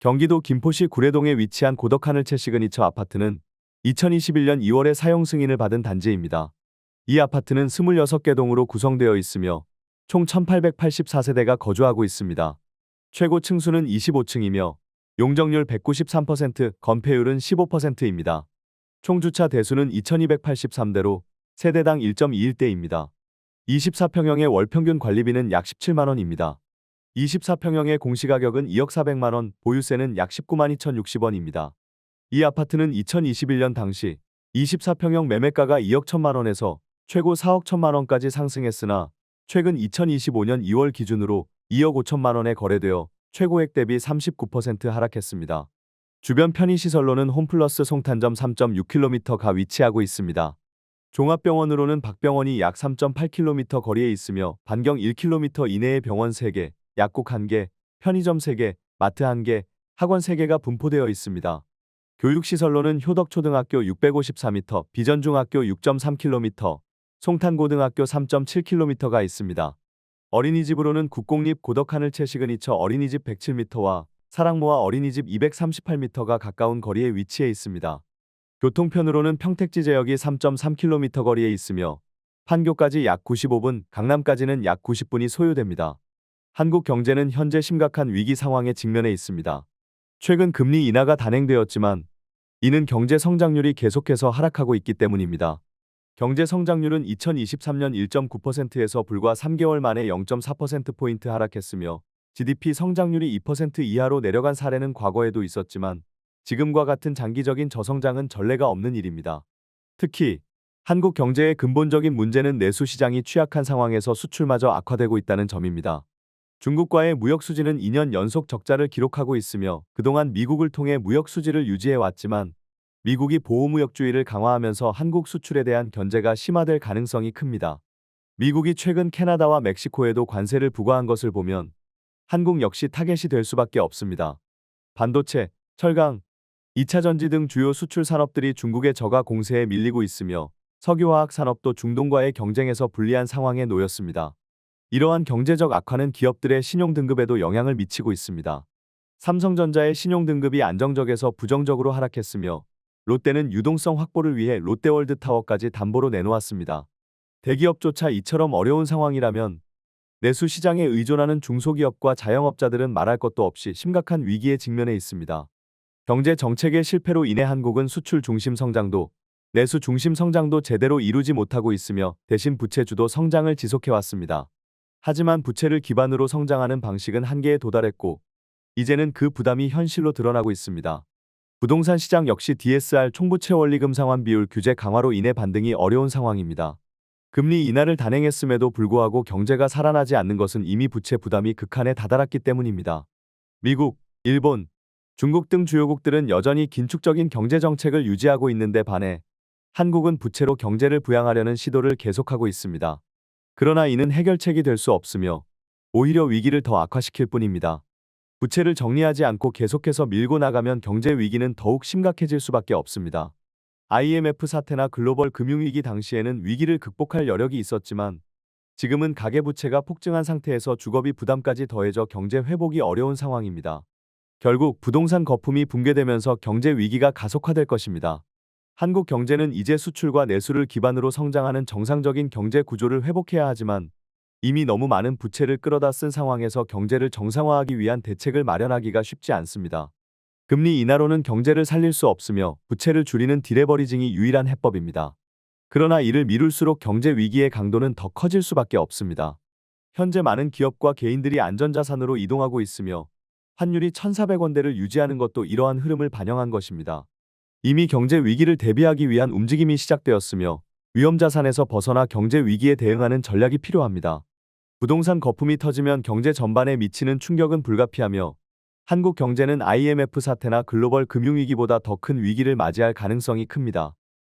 경기도 김포시 구례동에 위치한 고덕하늘채 시그니처 아파트는 2021년 2월에 사용 승인을 받은 단지입니다. 이 아파트는 26개 동으로 구성되어 있으며 총 1884세대가 거주하고 있습니다. 최고 층수는 25층이며 용적률 193%, 건폐율은 15%입니다. 총 주차 대수는 2283대로 세대당 1.21대입니다. 24평형의 월평균 관리비는 약 17만원입니다. 24평형의 공시가격은 2억 400만원, 보유세는 약 19만 2,060원입니다. 이 아파트는 2021년 당시 24평형 매매가가 2억 1천만 원에서 최고 4억 1천만 원까지 상승했으나 최근 2025년 2월 기준으로 2억 5천만 원에 거래되어 최고액 대비 39% 하락했습니다. 주변 편의시설로는 홈플러스 송탄점 3.6km가 위치하고 있습니다. 종합병원으로는 박병원이 약 3.8km 거리에 있으며 반경 1km 이내에 병원 3개, 약국 1개, 편의점 3개, 마트 1개, 학원 3개가 분포되어 있습니다. 교육시설로는 효덕초등학교 654m, 비전중학교 6.3km, 송탄고등학교 3.7km가 있습니다. 어린이집으로는 국공립 고덕하늘채 시그니처 어린이집 107m와 사랑모아 어린이집 238m가 가까운 거리에 위치해 있습니다. 교통편으로는 평택지 제역이 3.3km 거리에 있으며 판교까지 약 95분, 강남까지는 약 90분이 소요됩니다. 한국 경제는 현재 심각한 위기 상황에 직면해 있습니다. 최근 금리 인하가 단행되었지만 이는 경제 성장률이 계속해서 하락하고 있기 때문입니다. 경제 성장률은 2023년 1.9%에서 불과 3개월 만에 0.4%포인트 하락했으며 GDP 성장률이 2% 이하로 내려간 사례는 과거에도 있었지만 지금과 같은 장기적인 저성장은 전례가 없는 일입니다. 특히 한국 경제의 근본적인 문제는 내수 시장이 취약한 상황에서 수출마저 악화되고 있다는 점입니다. 중국과의 무역 수지는 2년 연속 적자를 기록하고 있으며 그동안 미국을 통해 무역 수지를 유지해 왔지만 미국이 보호무역주의를 강화하면서 한국 수출에 대한 견제가 심화될 가능성이 큽니다. 미국이 최근 캐나다와 멕시코에도 관세를 부과한 것을 보면 한국 역시 타겟이 될 수밖에 없습니다. 반도체, 철강, 2차 전지 등 주요 수출 산업들이 중국의 저가 공세에 밀리고 있으며 석유화학 산업도 중동과의 경쟁에서 불리한 상황에 놓였습니다. 이러한 경제적 악화는 기업들의 신용 등급에도 영향을 미치고 있습니다. 삼성전자의 신용 등급이 안정적에서 부정적으로 하락했으며 롯데는 유동성 확보를 위해 롯데월드 타워까지 담보로 내놓았습니다. 대기업조차 이처럼 어려운 상황이라면 내수 시장에 의존하는 중소기업과 자영업자들은 말할 것도 없이 심각한 위기에 직면해 있습니다. 경제 정책의 실패로 인해 한국은 수출 중심 성장도 내수 중심 성장도 제대로 이루지 못하고 있으며 대신 부채 주도 성장을 지속해 왔습니다. 하지만 부채를 기반으로 성장하는 방식은 한계에 도달했고 이제는 그 부담이 현실로 드러나고 있습니다. 부동산 시장 역시 DSR 총부채 원리금 상환 비율 규제 강화로 인해 반등이 어려운 상황입니다. 금리 인하를 단행했음에도 불구하고 경제가 살아나지 않는 것은 이미 부채 부담이 극한에 다다랐기 때문입니다. 미국, 일본, 중국 등 주요국들은 여전히 긴축적인 경제 정책을 유지하고 있는데 반해 한국은 부채로 경제를 부양하려는 시도를 계속하고 있습니다. 그러나 이는 해결책이 될 수 없으며 오히려 위기를 더 악화시킬 뿐입니다. 부채를 정리하지 않고 계속해서 밀고 나가면 경제 위기는 더욱 심각해질 수밖에 없습니다. IMF 사태나 글로벌 금융위기 당시에는 위기를 극복할 여력이 있었지만 지금은 가계부채가 폭증한 상태에서 주거비 부담까지 더해져 경제 회복이 어려운 상황입니다. 결국 부동산 거품이 붕괴되면서 경제 위기가 가속화될 것입니다. 한국 경제는 이제 수출과 내수를 기반으로 성장하는 정상적인 경제 구조를 회복해야 하지만 이미 너무 많은 부채를 끌어다 쓴 상황에서 경제를 정상화하기 위한 대책을 마련하기가 쉽지 않습니다. 금리 인하로는 경제를 살릴 수 없으며 부채를 줄이는 디레버리징이 유일한 해법입니다. 그러나 이를 미룰수록 경제 위기의 강도는 더 커질 수밖에 없습니다. 현재 많은 기업과 개인들이 안전자산으로 이동하고 있으며 환율이 1,400원대를 유지하는 것도 이러한 흐름을 반영한 것입니다. 이미 경제 위기를 대비하기 위한 움직임이 시작되었으며 위험자산에서 벗어나 경제 위기에 대응하는 전략이 필요합니다. 부동산 거품이 터지면 경제 전반에 미치는 충격은 불가피하며 한국 경제는 IMF 사태나 글로벌 금융위기보다 더 큰 위기를 맞이할 가능성이 큽니다.